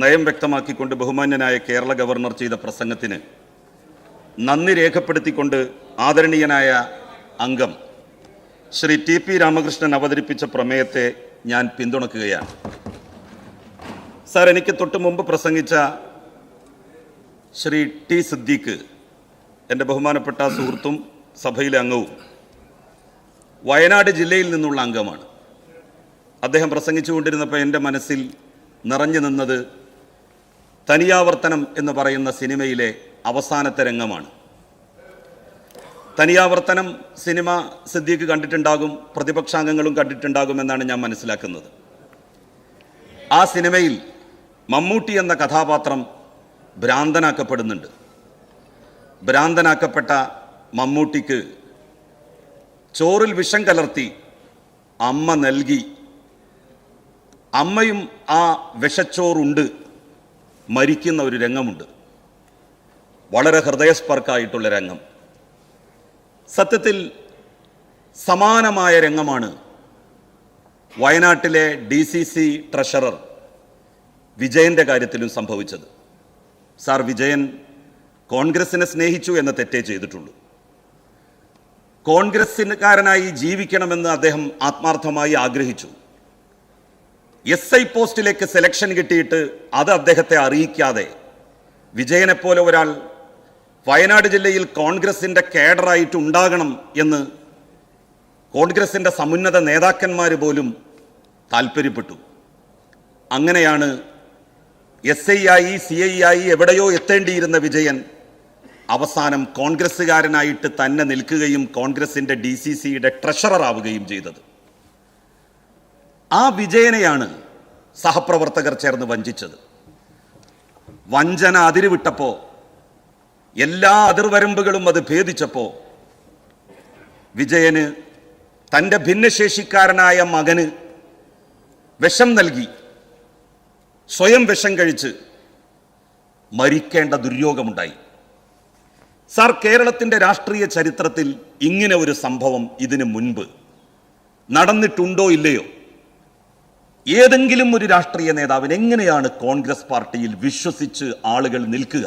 നയം വ്യക്തമാക്കിക്കൊണ്ട് ബഹുമാന്യനായ കേരള ഗവർണർ ചെയ്ത പ്രസംഗത്തിന് നന്ദി രേഖപ്പെടുത്തിക്കൊണ്ട് ആദരണീയനായ അംഗം ശ്രീ ടി പി രാമകൃഷ്ണൻ അവതരിപ്പിച്ച പ്രമേയത്തെ ഞാൻ പിന്തുണക്കുകയാണ്. സാർ എനിക്ക് തൊട്ട് മുമ്പ് പ്രസംഗിച്ച ശ്രീ ടി സിദ്ദീഖ് എന്റെ ബഹുമാനപ്പെട്ട സുഹൃത്തും സഭയിലെ അംഗവും വയനാട് ജില്ലയിൽ നിന്നുള്ള അംഗമാണ്. അദ്ദേഹം പ്രസംഗിച്ചുകൊണ്ടിരുന്നപ്പോൾ എന്റെ മനസ്സിൽ നിറഞ്ഞു നിന്നത് തനിയാവർത്തനം എന്ന് പറയുന്ന സിനിമയിലെ അവസാനത്തെ രംഗമാണ്. തനിയാവർത്തനം സിനിമ സിദ്ദീഖ് കണ്ടിട്ടുണ്ടാകും പ്രതിപക്ഷാംഗങ്ങളും കണ്ടിട്ടുണ്ടാകും എന്നാണ് ഞാൻ മനസ്സിലാക്കുന്നത്. ആ സിനിമയിൽ മമ്മൂട്ടി എന്ന കഥാപാത്രം ഭ്രാന്തനാക്കപ്പെടുന്നുണ്ട്. ഭ്രാന്തനാക്കപ്പെട്ട മമ്മൂട്ടിക്ക് ചോറിൽ വിഷം കലർത്തി അമ്മ നൽകി. അമ്മയും ആ വിഷച്ചോറുണ്ട് മരിക്കുന്ന ഒരു രംഗമുണ്ട്. വളരെ ഹൃദയസ്പർക്കായിട്ടുള്ള രംഗം. സത്യത്തിൽ സമാനമായ രംഗമാണ് വയനാട്ടിലെ ഡി സി സി ട്രഷറർ വിജയന്റെ കാര്യത്തിലും സംഭവിച്ചത്. സാർ വിജയൻ കോൺഗ്രസിനെ സ്നേഹിച്ചു എന്ന തെറ്റേ ചെയ്തിട്ടുള്ളൂ. കോൺഗ്രസ്സിനുകാരനായി ജീവിക്കണമെന്ന് അദ്ദേഹം ആത്മാർത്ഥമായി ആഗ്രഹിച്ചു. എസ് ഐ പോസ്റ്റിലേക്ക് സെലക്ഷൻ കിട്ടിയിട്ട് അത് അദ്ദേഹത്തെ അറിയിക്കാതെ വിജയനെപ്പോലെ ഒരാൾ വയനാട് ജില്ലയിൽ കോൺഗ്രസിന്റെ കേഡറായിട്ട് ഉണ്ടാകണം എന്ന് കോൺഗ്രസിന്റെ സമുന്നത നേതാക്കന്മാർ പോലും താല്പര്യപ്പെട്ടു. അങ്ങനെയാണ് എസ് ഐ ആയി സി ഐ ആയി എവിടെയോ എത്തേണ്ടിയിരുന്ന വിജയൻ അവസാനം കോൺഗ്രസ്സുകാരനായിട്ട് തന്നെ നിൽക്കുകയും കോൺഗ്രസിന്റെ ഡി സി സിയുടെ ട്രഷറർ ആവുകയും ചെയ്തത്. ആ വിജയനെയാണ് സഹപ്രവർത്തകർ ചേർന്ന് വഞ്ചിച്ചത്. വഞ്ചന അതിരുവിട്ടപ്പോ എല്ലാ അതിർവരമ്പുകളും അത് ഭേദിച്ചപ്പോ വിജയന് തന്റെ ഭിന്നശേഷിക്കാരനായ മകന് വിഷം നൽകി. സ്വയം വിഷം കഴിച്ച് മരിക്കേണ്ട ദുര്യോഗമുണ്ടായി. സാർ കേരളത്തിന്റെ രാഷ്ട്രീയ ചരിത്രത്തിൽ ഇങ്ങനെ ഒരു സംഭവം ഇതിനു മുൻപ് നടന്നിട്ടുണ്ടോ ഇല്ലയോ? ഏതെങ്കിലും ഒരു രാഷ്ട്രീയ നേതാവിന് എങ്ങനെയാണ് കോൺഗ്രസ് പാർട്ടിയിൽ വിശ്വസിച്ച് ആളുകൾ നിൽക്കുക?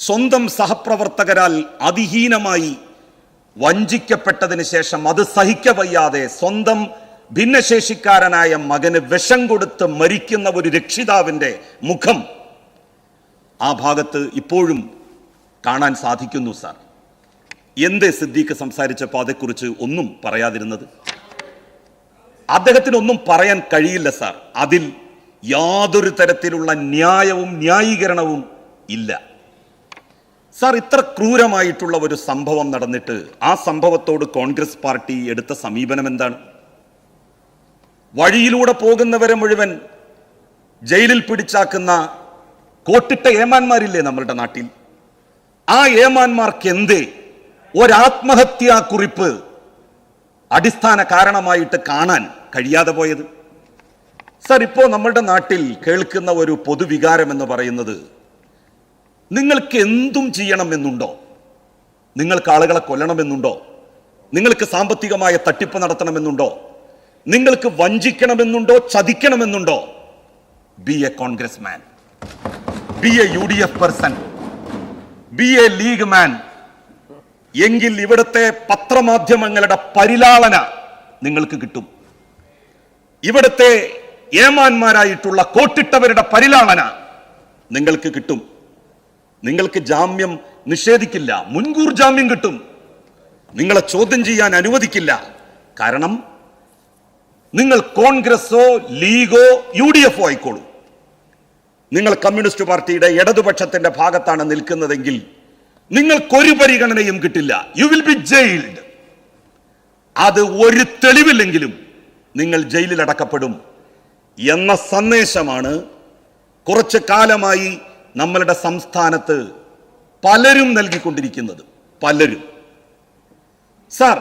സ്വന്തം സഹപ്രവർത്തകരാൽ അതിഹീനമായി വഞ്ചിക്കപ്പെട്ടതിന് ശേഷം അത് സഹിക്കവയ്യാതെ സ്വന്തം ഭിന്നശേഷിക്കാരനായ മകന് വിഷം കൊടുത്ത് മരിക്കുന്ന ഒരു രക്ഷിതാവിന്റെ മുഖം ആ ഭാഗത്ത് ഇപ്പോഴും കാണാൻ സാധിക്കുന്നു സാർ. എന്ത് സിദ്ദീഖ് സംസാരിച്ചപ്പോൾ അതേക്കുറിച്ച് ഒന്നും പറയാതിരുന്നത്? അദ്ദേഹത്തിനൊന്നും പറയാൻ കഴിയില്ല സാർ. അതിൽ യാതൊരു തരത്തിലുള്ള ന്യായവും ന്യായീകരണവും ഇല്ല. സാർ ഇത്ര ക്രൂരമായിട്ടുള്ള ഒരു സംഭവം നടന്നിട്ട് ആ സംഭവത്തോട് കോൺഗ്രസ് പാർട്ടി എടുത്ത സമീപനം എന്താണ്? വഴിയിലൂടെ പോകുന്നവരെ മുഴുവൻ ജയിലിൽ പിടിച്ചാക്കുന്ന കോട്ടിട്ട ഏമാന്മാരില്ലേ നമ്മളുടെ നാട്ടിൽ? ആ ഏമാന്മാർക്ക് എന്തേ ഒരാത്മഹത്യാ കുറിപ്പ് അടിസ്ഥാന കാരണമായിട്ട് കാണാൻ കഴിയാതെ പോയത്. സർ ഇപ്പോൾ നമ്മളുടെ നാട്ടിൽ കേൾക്കുന്ന ഒരു പൊതുവികാരം എന്ന് പറയുന്നത് നിങ്ങൾക്ക് എന്തും ചെയ്യണമെന്നുണ്ടോ? നിങ്ങൾക്ക് ആളുകളെ കൊല്ലണമെന്നുണ്ടോ? നിങ്ങൾക്ക് സാമ്പത്തികമായ തട്ടിപ്പ് നടത്തണമെന്നുണ്ടോ? നിങ്ങൾക്ക് വഞ്ചിക്കണമെന്നുണ്ടോ? ചതിക്കണമെന്നുണ്ടോ? B A Congress man B A U D F person B A League man എങ്കിൽ ഇവിടുത്തെ പത്രമാധ്യമങ്ങളുടെ പരിലാളന നിങ്ങൾക്ക് കിട്ടും. ഇവിടുത്തെ ഏമാന്മാരായിട്ടുള്ള കോട്ടിട്ടവരുടെ പരിലാളന നിങ്ങൾക്ക് കിട്ടും. നിങ്ങൾക്ക് ജാമ്യം നിഷേധിക്കില്ല മുൻകൂർ ജാമ്യം കിട്ടും. നിങ്ങളെ ചോദ്യം ചെയ്യാൻ അനുവദിക്കില്ല. കാരണം നിങ്ങൾ കോൺഗ്രസോ ലീഗോ യു ഡി എഫോ ആയിക്കോളൂ. നിങ്ങൾ കമ്മ്യൂണിസ്റ്റ് പാർട്ടിയുടെ ഇടതുപക്ഷത്തിന്റെ ഭാഗത്താണ് നിൽക്കുന്നതെങ്കിൽ നിങ്ങൾക്കൊരു പരിഗണനയും കിട്ടില്ല. യു വിൽ ബി ജയിൽഡ് അത് ഒരു തെളിവില്ലെങ്കിലും നിങ്ങൾ ജയിലിൽ അടക്കപ്പെടും എന്ന സന്ദേശമാണ് കുറച്ച് കാലമായി നമ്മളുടെ സംസ്ഥാനത്ത് പലരും നൽകിക്കൊണ്ടിരിക്കുന്നത്. പലരും. സാർ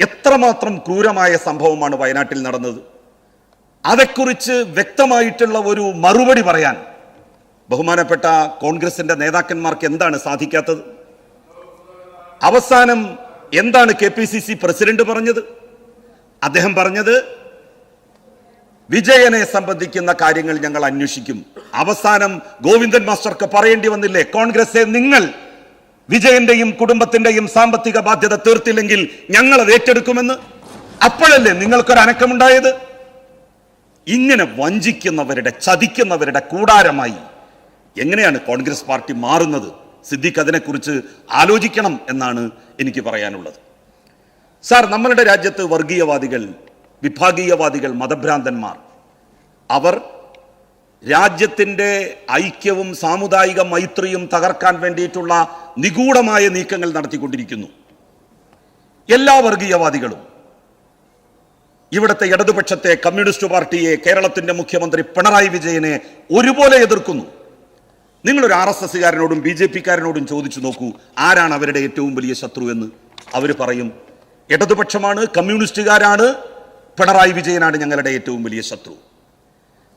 എത്രമാത്രം ക്രൂരമായ സംഭവമാണ് വയനാട്ടിൽ നടന്നത്? അതേക്കുറിച്ച് വ്യക്തമായിട്ടുള്ള ഒരു മറുപടി പറയാൻ ബഹുമാനപ്പെട്ട കോൺഗ്രസിന്റെ നേതാക്കന്മാർക്ക് എന്താണ് സാധിക്കാത്തത്? അവസാനം എന്താണ് K P C C president പറഞ്ഞത്? അദ്ദേഹം പറഞ്ഞത് വിജയനെ സംബന്ധിക്കുന്ന കാര്യങ്ങൾ ഞങ്ങൾ അന്വേഷിക്കും. അവസാനം ഗോവിന്ദൻ മാസ്റ്റർക്ക് പറയേണ്ടി വന്നില്ലേ കോൺഗ്രസെ നിങ്ങൾ വിജയന്റെയും കുടുംബത്തിന്റെയും സാമ്പത്തിക ബാധ്യത തീർത്തില്ലെങ്കിൽ ഞങ്ങൾ അത് ഏറ്റെടുക്കുമെന്ന്? അപ്പോഴല്ലേ നിങ്ങൾക്കൊരു അനക്കമുണ്ടായത്? ഇങ്ങനെ വഞ്ചിക്കുന്നവരുടെ ചതിക്കുന്നവരുടെ കൂടാരമായി എങ്ങനെയാണ് കോൺഗ്രസ് പാർട്ടി മാറുന്നത്? സിദ്ദിഖ് അതിനെക്കുറിച്ച് ആലോചിക്കണം എന്നാണ് എനിക്ക് പറയാനുള്ളത്. സാർ നമ്മളുടെ രാജ്യത്ത് വർഗീയവാദികൾ വിഭാഗീയവാദികൾ മതഭ്രാന്തന്മാർ അവർ രാജ്യത്തിന്റെ ഐക്യവും സാമുദായിക മൈത്രിയും തകർക്കാൻ വേണ്ടിയിട്ടുള്ള നിഗൂഢമായ നീക്കങ്ങൾ നടത്തിക്കൊണ്ടിരിക്കുന്നു. എല്ലാ വർഗീയവാദികളും ഇവിടുത്തെ ഇടതുപക്ഷത്തെ കമ്മ്യൂണിസ്റ്റ് പാർട്ടിയെ കേരളത്തിന്റെ മുഖ്യമന്ത്രി പിണറായി വിജയനെ ഒരുപോലെ എതിർക്കുന്നു. നിങ്ങളൊരു ആർ എസ് എസ്സുകാരനോടും ബി ജെ പിക്കാരനോടും ചോദിച്ചു നോക്കൂ ആരാണ് അവരുടെ ഏറ്റവും വലിയ ശത്രു എന്ന്? അവർ പറയും ഇടതുപക്ഷമാണ് കമ്മ്യൂണിസ്റ്റുകാരാണ് പിണറായി വിജയനാണ് ഞങ്ങളുടെ ഏറ്റവും വലിയ ശത്രു.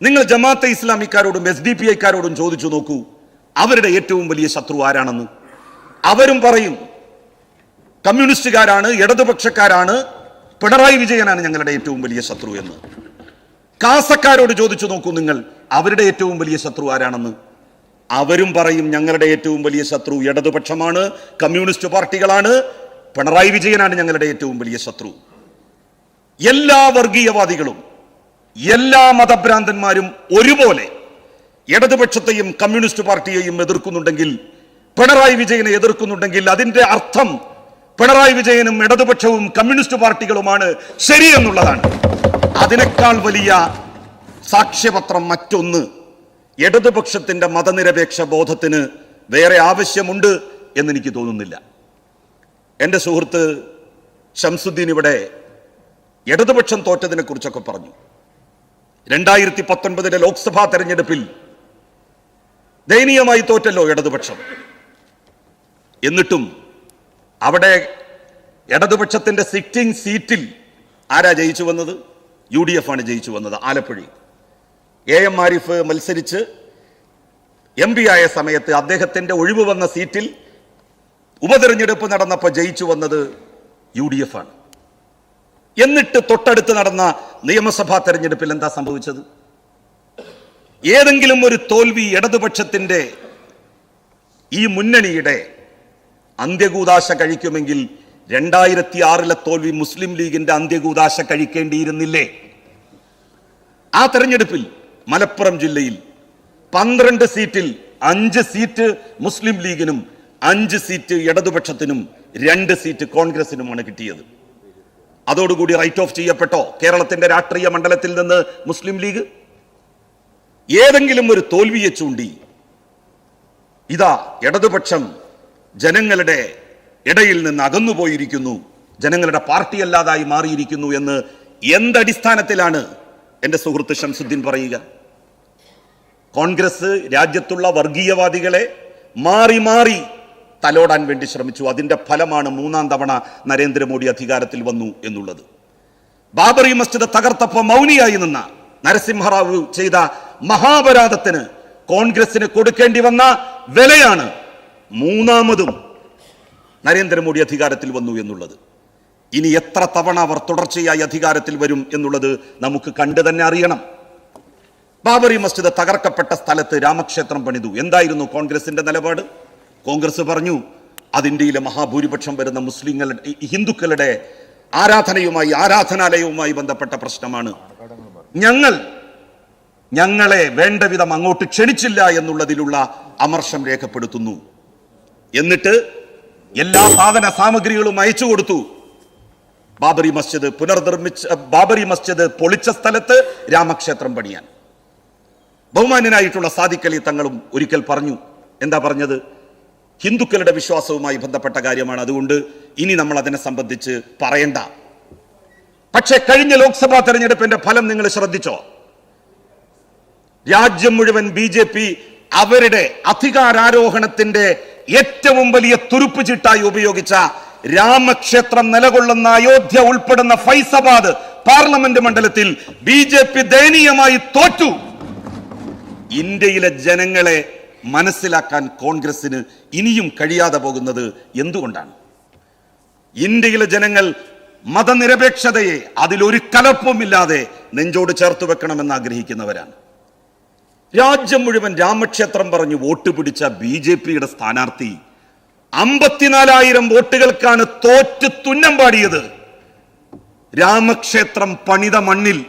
നിങ്ങൾ ജമാഅത്തെ ഇസ്ലാമിക്കാരോടും എസ് ഡി പി ഐക്കാരോടും ചോദിച്ചു നോക്കൂ അവരുടെ ഏറ്റവും വലിയ ശത്രു ആരാണെന്ന്. അവരും പറയും കമ്മ്യൂണിസ്റ്റുകാരാണ് ഇടതുപക്ഷക്കാരാണ് പിണറായി വിജയനാണ് ഞങ്ങളുടെ ഏറ്റവും വലിയ ശത്രു എന്ന്. കാസക്കാരോട് ചോദിച്ചു നോക്കൂ നിങ്ങൾ അവരുടെ ഏറ്റവും വലിയ ശത്രു ആരാണെന്ന്. അവരും പറയും ഞങ്ങളുടെ ഏറ്റവും വലിയ ശത്രു ഇടതുപക്ഷമാണ് കമ്മ്യൂണിസ്റ്റ് പാർട്ടികളാണ്. പിണറായി വിജയനാണ് ഞങ്ങളുടെ ഏറ്റവും വലിയ ശത്രു. എല്ലാ വർഗീയവാദികളും എല്ലാ മതഭ്രാന്തന്മാരും ഒരുപോലെ ഇടതുപക്ഷത്തെയും കമ്മ്യൂണിസ്റ്റ് പാർട്ടിയെയും എതിർക്കുന്നുണ്ടെങ്കിൽ പിണറായി വിജയനെ എതിർക്കുന്നുണ്ടെങ്കിൽ അതിന്റെ അർത്ഥം പിണറായി വിജയനും ഇടതുപക്ഷവും കമ്മ്യൂണിസ്റ്റ് പാർട്ടികളുമാണ് ശരിയെന്നുള്ളതാണ്. അതിനേക്കാൾ വലിയ സാക്ഷ്യപത്രം മറ്റൊന്ന് ഇടതുപക്ഷത്തിന്റെ മതനിരപേക്ഷ ബോധത്തിന് വേറെ ആവശ്യമുണ്ട് എന്നെനിക്ക് തോന്നുന്നില്ല. എന്റെ സുഹൃത്ത് ഷംസുദ്ദീൻ ഇവിടെ ഇടതുപക്ഷം തോറ്റതിനെ കുറിച്ചൊക്കെ പറഞ്ഞു. രണ്ടായിരത്തി പത്തൊൻപതിലെ ലോക്സഭാ തെരഞ്ഞെടുപ്പിൽ ദയനീയമായി തോറ്റല്ലോ ഇടതുപക്ഷം. എന്നിട്ടും അവിടെ ഇടതുപക്ഷത്തിന്റെ സിറ്റിംഗ് സീറ്റിൽ ആരാ ജയിച്ചു വന്നത്? യു ഡി എഫ് ആണ് ജയിച്ചു വന്നത് ആലപ്പുഴയിൽ. എ എം ആരിഫ് മത്സരിച്ച് എം പി ആയ സമയത്ത് അദ്ദേഹത്തിന്റെ ഒഴിവ് വന്ന സീറ്റിൽ ഉപതെരഞ്ഞെടുപ്പ് നടന്നപ്പോൾ ജയിച്ചു വന്നത് യു ഡി എഫ് ആണ്. എന്നിട്ട് തൊട്ടടുത്ത് നടന്ന നിയമസഭാ തെരഞ്ഞെടുപ്പിൽ എന്താ സംഭവിച്ചത്? ഏതെങ്കിലും ഒരു തോൽവി ഇടതുപക്ഷത്തിന്റെ ഈ മുന്നണിയുടെ അന്ത്യകൂതാശ കഴിക്കുമെങ്കിൽ രണ്ടായിരത്തി ആറിലെ തോൽവി മുസ്ലിം ലീഗിന്റെ അന്ത്യകൂതാശ കഴിക്കേണ്ടിയിരുന്നില്ലേ? ആ തെരഞ്ഞെടുപ്പിൽ മലപ്പുറം ജില്ലയിൽ പന്ത്രണ്ട് സീറ്റിൽ അഞ്ച് സീറ്റ് മുസ്ലിം ലീഗിനും അഞ്ച് സീറ്റ് ഇടതുപക്ഷത്തിനും രണ്ട് സീറ്റ് കോൺഗ്രസിനുമാണ് കിട്ടിയത്. അതോടുകൂടി റൈറ്റ് ഓഫ് ചെയ്യപ്പെട്ടോ? കേരളത്തിന്റെ രാഷ്ട്രീയ മണ്ഡലത്തിൽ നിന്ന് മുസ്ലിം ലീഗ്? ഏതെങ്കിലും ഒരു തോൽവിയെ ചൂണ്ടി. ഇതാ ഇടതുപക്ഷം ജനങ്ങളുടെ ഇടയിൽ നിന്ന് അകന്നുപോയിരിക്കുന്നു. ജനങ്ങളുടെ പാർട്ടിയല്ലാതായി മാറിയിരിക്കുന്നു എന്ന് എന്തടിസ്ഥാനത്തിലാണ് എന്റെ സുഹൃത്ത് ഷംസുദ്ദീൻ പറയുക കോൺഗ്രസ് രാജ്യത്തുള്ള വർഗീയവാദികളെ മാറി മാറി തലോടാൻ വേണ്ടി ശ്രമിച്ചു. അതിന്റെ ഫലമാണ് മൂന്നാം തവണ നരേന്ദ്രമോദി അധികാരത്തിൽ വന്നു എന്നുള്ളത്. ബാബറി മസ്ജിദ് തകർത്തപ്പോൾ മൗനിയായി നിന്ന നരസിംഹറാവു ചെയ്ത മഹാപരാധത്തിന് കോൺഗ്രസിന് കൊടുക്കേണ്ടി വന്ന വിലയാണ് മൂന്നാമതും നരേന്ദ്രമോദി അധികാരത്തിൽ വന്നു എന്നുള്ളത്. ഇനി എത്ര തവണ അവർ തുടർച്ചയായി അധികാരത്തിൽ വരും എന്നുള്ളത് നമുക്ക് കണ്ടു തന്നെ അറിയണം. ബാബറി മസ്ജിദ് തകർക്കപ്പെട്ട സ്ഥലത്ത് രാമക്ഷേത്രം പണിതു. എന്തായിരുന്നു കോൺഗ്രസിന്റെ നിലപാട്? കോൺഗ്രസ് പറഞ്ഞു അത് ഇന്ത്യയിലെ മഹാഭൂരിപക്ഷം വരുന്ന മുസ്ലിങ്ങളുടെ ഹിന്ദുക്കളുടെ ആരാധനയുമായി ആരാധനാലയവുമായി ബന്ധപ്പെട്ട പ്രശ്നമാണ്. ഞങ്ങൾ ഞങ്ങളെ വേണ്ട വിധം അങ്ങോട്ട് ക്ഷണിച്ചില്ല എന്നുള്ളതിലുള്ള അമർഷം രേഖപ്പെടുത്തുന്നു. എന്നിട്ട് എല്ലാ സാധന സാമഗ്രികളും അയച്ചു കൊടുത്തു. ബാബറി മസ്ജിദ് പുനർനിർമ്മിച്ച ബാബറി മസ്ജിദ് പൊളിച്ച സ്ഥലത്ത് രാമക്ഷേത്രം പണിയാൻ. ബഹുമാന്യനായിട്ടുള്ള സാദിഖലി തങ്ങളും ഒരിക്കൽ പറഞ്ഞു. എന്താ പറഞ്ഞത്? ഹിന്ദുക്കളുടെ വിശ്വാസവുമായി ബന്ധപ്പെട്ട കാര്യമാണ് അതുകൊണ്ട് ഇനി നമ്മൾ അതിനെ സംബന്ധിച്ച് പറയണ്ട. പക്ഷേ കഴിഞ്ഞ ലോക്സഭാ തെരഞ്ഞെടുപ്പിന്റെ ഫലം നിങ്ങൾ ശ്രദ്ധിച്ചോ? രാജ്യം മുഴുവൻ ബി ജെ പി അവരുടെ അധികാരാരോഹണത്തിന്റെ ഏറ്റവും വലിയ തുരുപ്പ് ചിട്ടായി ഉപയോഗിച്ച രാമക്ഷേത്രം നിലകൊള്ളുന്ന അയോധ്യ ഉൾപ്പെടുന്ന ഫൈസബാദ് പാർലമെന്റ് മണ്ഡലത്തിൽ ബി ജെ പി ദയനീയമായി തോറ്റു. ഇന്ത്യയിലെ ജനങ്ങളെ മനസ്സിലാക്കാൻ കോൺഗ്രസിന് ഇനിയും കഴിയാതെ പോകുന്നത് എന്തുകൊണ്ടാണ്? ഇന്ത്യയിലെ ജനങ്ങൾ മതനിരപേക്ഷതയെ അതിലൊരു കലപ്പുമില്ലാതെ നെഞ്ചോട് ചേർത്ത് വെക്കണമെന്ന് ആഗ്രഹിക്കുന്നവരാണ്. രാജ്യം മുഴുവൻ രാമക്ഷേത്രം പറഞ്ഞ് വോട്ട് പിടിച്ച ബി ജെ പിയുടെ സ്ഥാനാർത്ഥി അമ്പത്തിനാലായിരം വോട്ടുകൾക്കാണ് തോറ്റ് തുന്നം പാടിയത്. രാമക്ഷേത്രം പണിത മണ്ണിൽ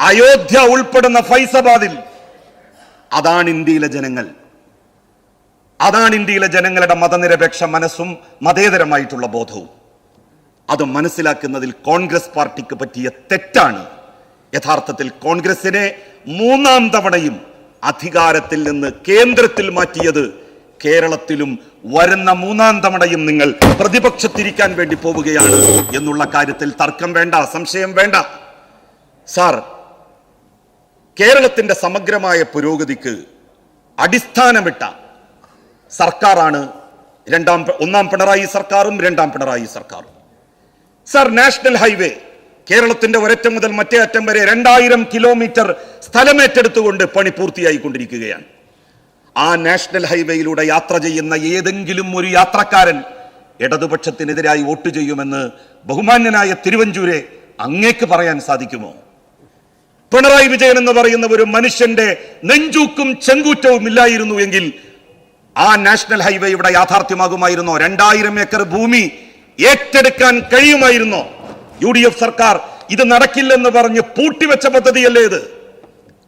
അയോധ്യ ഉൾപ്പെടുന്ന ഫൈസബാദിൽ. അതാണ് ഇന്ത്യയിലെ ജനങ്ങൾ. അതാണ് ഇന്ത്യയിലെ ജനങ്ങളുടെ മതനിരപേക്ഷ മനസ്സും മതേതരമായിട്ടുള്ള ബോധവും. അത് മനസ്സിലാക്കുന്നതിൽ കോൺഗ്രസ് പാർട്ടിക്ക് പറ്റിയ തെറ്റാണ്. യഥാർത്ഥത്തിൽ കോൺഗ്രസിനെ മൂന്നാം തവണയും അധികാരത്തിൽ നിന്ന് കേന്ദ്രത്തിൽ മാറ്റിയത് കേരളത്തിലും വരുന്ന മൂന്നാം തവണയും നിങ്ങൾ പ്രതിപക്ഷത്തിരിക്കാൻ വേണ്ടി പോവുകയാണ് എന്നുള്ള കാര്യത്തിൽ തർക്കം വേണ്ട സംശയം വേണ്ട. സാർ കേരളത്തിന്റെ സമഗ്രമായ പുരോഗതിക്ക് അടിസ്ഥാനമിട്ട സർക്കാരാണ് രണ്ടാം ഒന്നാം പിണറായി സർക്കാരും രണ്ടാം പിണറായി സർക്കാരും. സാർ നാഷണൽ ഹൈവേ കേരളത്തിന്റെ ഒരറ്റം മുതൽ മറ്റേ അറ്റം വരെ രണ്ടായിരം കിലോമീറ്റർ സ്ഥലമേറ്റെടുത്തുകൊണ്ട് പണി പൂർത്തിയായിക്കൊണ്ടിരിക്കുകയാണ്. ആ നാഷണൽ ഹൈവേയിലൂടെ യാത്ര ചെയ്യുന്ന ഏതെങ്കിലും ഒരു യാത്രക്കാരൻ ഇടതുപക്ഷത്തിനെതിരായി വോട്ട് ചെയ്യുമെന്ന് ബഹുമാന്യനായ തിരുവഞ്ചൂരെ അങ്ങേക്ക് പറയാൻ സാധിക്കുമോ? പിണറായി വിജയൻ എന്ന് പറയുന്ന ഒരു മനുഷ്യന്റെ നെഞ്ചൂക്കും ചെങ്കൂറ്റവും ഇല്ലായിരുന്നു എങ്കിൽ ആ നാഷണൽ ഹൈവേ ഇവിടെ യാഥാർത്ഥ്യമാകുമായിരുന്നോ? രണ്ടായിരം ഏക്കർ ഭൂമി ഏറ്റെടുക്കാൻ കഴിയുമായിരുന്നോ? യു ഡി എഫ് സർക്കാർ ഇത് നടക്കില്ലെന്ന് പറഞ്ഞ് പൂട്ടിവെച്ച പദ്ധതിയല്ലേ ഇത്?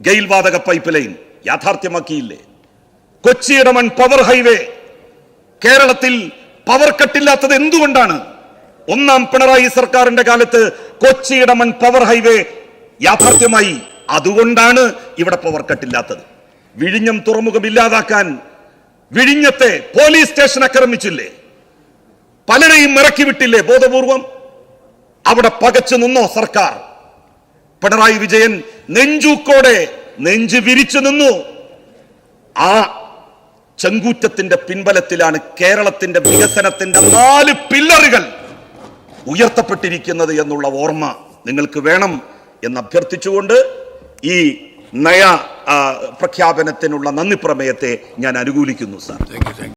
ഗെയിൽ വാതക പൈപ്പ് ലൈൻ യാഥാർത്ഥ്യമാക്കിയില്ലേ? കൊച്ചിയിടമൺ പവർ ഹൈവേ. കേരളത്തിൽ പവർ കട്ടില്ലാത്തത് എന്തുകൊണ്ടാണ്? ഒന്നാം പിണറായി സർക്കാരിന്റെ കാലത്ത് കൊച്ചി ഇടമൺ പവർ ഹൈവേ യാഥാർത്ഥ്യമായി അതുകൊണ്ടാണ് ഇവിടെ പവർ കട്ടില്ലാത്തത്. വിഴിഞ്ഞം തുറമുഖം ഇല്ലാതാക്കാൻ വിഴിഞ്ഞത്തെ പോലീസ് സ്റ്റേഷൻ ആക്രമിച്ചില്ലേ? പലരെയും ഇറക്കി വിട്ടില്ലേ ബോധപൂർവം? അവിടെ പകച്ചു നിന്നോ സർക്കാർ? പിണറായി വിജയൻ നെഞ്ചൂക്കോടെ നെഞ്ച് വിരിച്ചു നിന്നു. ആ ചെങ്കൂറ്റത്തിന്റെ പിൻബലത്തിലാണ് കേരളത്തിന്റെ വികസനത്തിന്റെ നാല് പില്ലറുകൾ ഉയർത്തപ്പെട്ടിരിക്കുന്നത് എന്നുള്ള ഓർമ്മ നിങ്ങൾക്ക് വേണം എന്ന് അഭ്യർത്ഥിച്ചുകൊണ്ട് ഈ നയ പ്രഖ്യാപനത്തിനുള്ള നന്ദി പ്രമേയത്തെ ഞാൻ അനുകൂലിക്കുന്നു സാർ.